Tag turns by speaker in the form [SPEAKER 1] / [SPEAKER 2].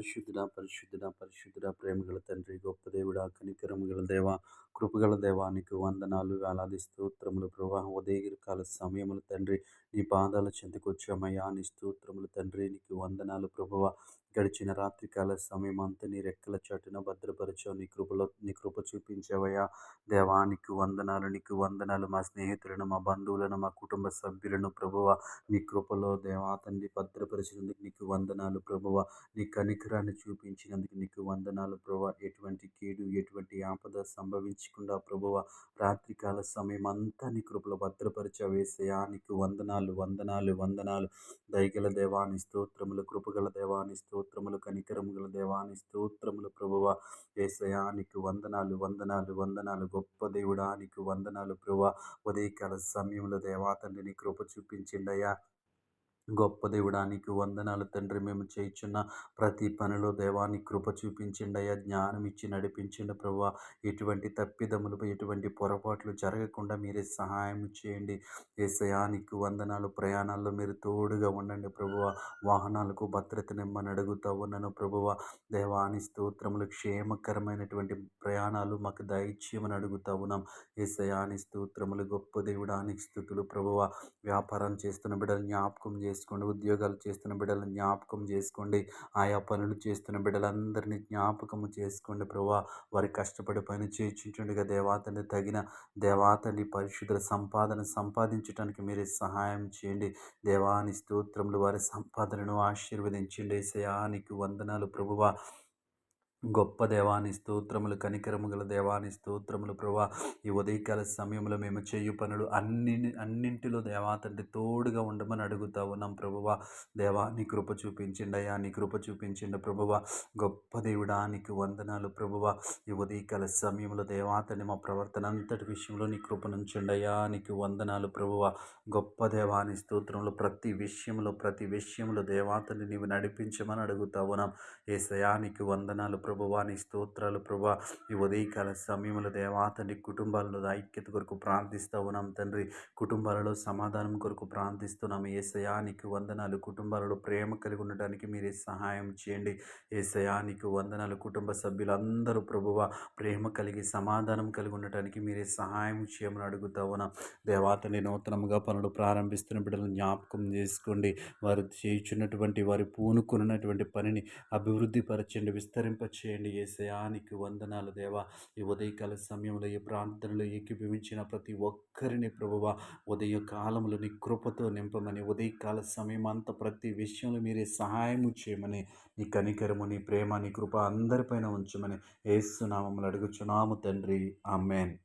[SPEAKER 1] పరిశుద్ధుడ పరిశుద్ధుడ పరిశుద్ధుడ. ప్రేమగల తండ్రి గొప్ప దేవుడ కనికరముగల దేవ కృపగల దేవానికి వందనాలు వేలాది స్తోత్రములు ప్రభా. ఉదయకాల సమయములు తండ్రి నీ పాదాల చెంతకొచ్చామయ్యా నీ స్తోత్రములు తండ్రి నీకు వందనాలు ప్రభువ గడిచిన రాత్రికాల సమయం అంతా నీ రెక్కల చాటున భద్రపరచావు. నీ కృపలో నీ కృప చూపించావయ్యా. దేవా నీకు వందనాలు నీకు వందనాలు. మా స్నేహితులను మా బంధువులను మా కుటుంబ సభ్యులను ప్రభువ నీ కృపలో దేవా తండ్రి భద్రపరిచినందుకు నీకు వందనాలు ప్రభువ. నీ కనికరాన్ని చూపించినందుకు నీకు వందనాలు ప్రభువ. ఎటువంటి కీడు ఎటువంటి ఆపద సంభవించకుండా ప్రభువ రాత్రికాల సమయం అంతా నీ కృపలో భద్రపరిచవేసయా నీకు వందనాలు వందనాలు వందనాలు. దయగల దేవాని స్తోత్రములు కృపగల దేవాని స్తోత్రములు కనికరము దేవాని స్తోత్రములు ప్రభువ. ఏసయానికి వందనాలు వందనాలు వందనాలు. గొప్ప దేవుడానికి వందనాలు ప్రభువ. ఉదయకాల సమయంలో దేవా కృప చూపించిండయ్యా గొప్ప దేవుడానికి వందనాలు తండ్రి. మేము చేయించున్న ప్రతి పనిలో దేవాన్ని కృప చూపించండి అయ్యా జ్ఞానం ఇచ్చి నడిపించండి ప్రభు ఎటువంటి తప్పిదములు ఎటువంటి పొరపాట్లు జరగకుండా మీరే సహాయం చేయండి. ఏసయానికి వందనాలు ప్రయాణాల్లో మీరు తోడుగా ఉండండి ప్రభువ వాహనాలకు భద్రత నిమ్మని అడుగుతా ఉన్నాను ప్రభువ దేవాని స్తోత్రములు క్షేమకరమైనటువంటి ప్రయాణాలు మాకు దయచేయమని అడుగుతా ఉన్నాం. ఏసయాని స్తోత్రములు గొప్ప దేవుడానికి స్థుతులు ప్రభువ వ్యాపారం చేస్తున్న బిడ్డలు జ్ఞాపకం చేసి చేసుకోండి. ఉద్యోగాలు చేస్తున్న బిడ్డలను జ్ఞాపకం చేసుకోండి. ఆయా పనులు చేస్తున్న బిడ్డలందరినీ జ్ఞాపకం చేసుకోండి ప్రభా. వారి కష్టపడి పని చేయించుండగా దేవాతని తగిన దేవాతని పరిశుద్ధుల సంపాదన సంపాదించడానికి మీరే సహాయం చేయండి. దేవాని స్తోత్రములు వారి సంపాదనను ఆశీర్వదించండి. శయానికి వందనాలు ప్రభువా. గొప్ప దేవాని స్తోత్రములు కనికరము గల దేవాని స్తోత్రములు ప్రభా. ఈ ఉదయకాల సమయంలో మేము చేయు పనులు అన్ని అన్నింటిలో దేవా తండ్రి తోడుగా ఉండమని అడుగుతా ఉన్నాం ప్రభువ. దేవా నీ కృప చూపించండి అయ్యా నీ కృప చూపించండి ప్రభువ. గొప్ప దేవుడానికి వందనాలు ప్రభువ. ఈ ఉదయకాల సమయంలో దేవాతని మా ప్రవర్తన అంతటి విషయంలో నీ కృప నుంచండి అయ్యా నీకు వందనాలు ప్రభువ. గొప్ప దేవాని స్తోత్రంలో ప్రతి విషయంలో ప్రతి విషయంలో దేవాతని నీవు నడిపించమని అడుగుతా ఉన్నాం. ఏ సయానికి వందనాలు ప్రభువా నీ స్తోత్రాలు ప్రభా ఈ ఉదయకాల సమయంలో దేవా తండ్రి కుటుంబాలలో ఐక్యత కొరకు ప్రార్థిస్తూ ఉన్నాం తండ్రి. కుటుంబాలలో సమాధానం కొరకు ప్రార్థిస్తున్నాం ఏసయానికి వందనాలు. కుటుంబాలలో ప్రేమ కలిగి ఉండటానికి మీరే సహాయం చేయండి. ఏసయానికి వందనాలు. కుటుంబ సభ్యులందరూ ప్రభువ ప్రేమ కలిగి సమాధానం కలిగి ఉండటానికి మీరే సహాయం చేయమని అడుగుతా ఉన్నాం దేవాతని నూతనంగా పనులు ప్రారంభిస్తున్న బిడ్డలను జ్ఞాపకం చేసుకోండి. వారు చేయుచున్నటువంటి వారి పూనుకున్నటువంటి పనిని అభివృద్ధి పరచండి విస్తరింప చేయండి ఏసయానికి వందనాలు దేవా. ఈ ఉదయకాల సమయంలో ఈ ప్రార్థనలో ఏకీభవించిన ప్రతి ఒక్కరిని ప్రభువ ఉదయ కాలంలో నీ కృపతో నింపమని ఉదయకాల సమయం అంతా ప్రతి విషయంలో మీరే సహాయం చేయమని నీ కనికరము నీ ప్రేమ నీ కృప అందరిపైన ఉంచమని ఏసునామములు అడుగుచున్నాము తండ్రి. ఆమెన్.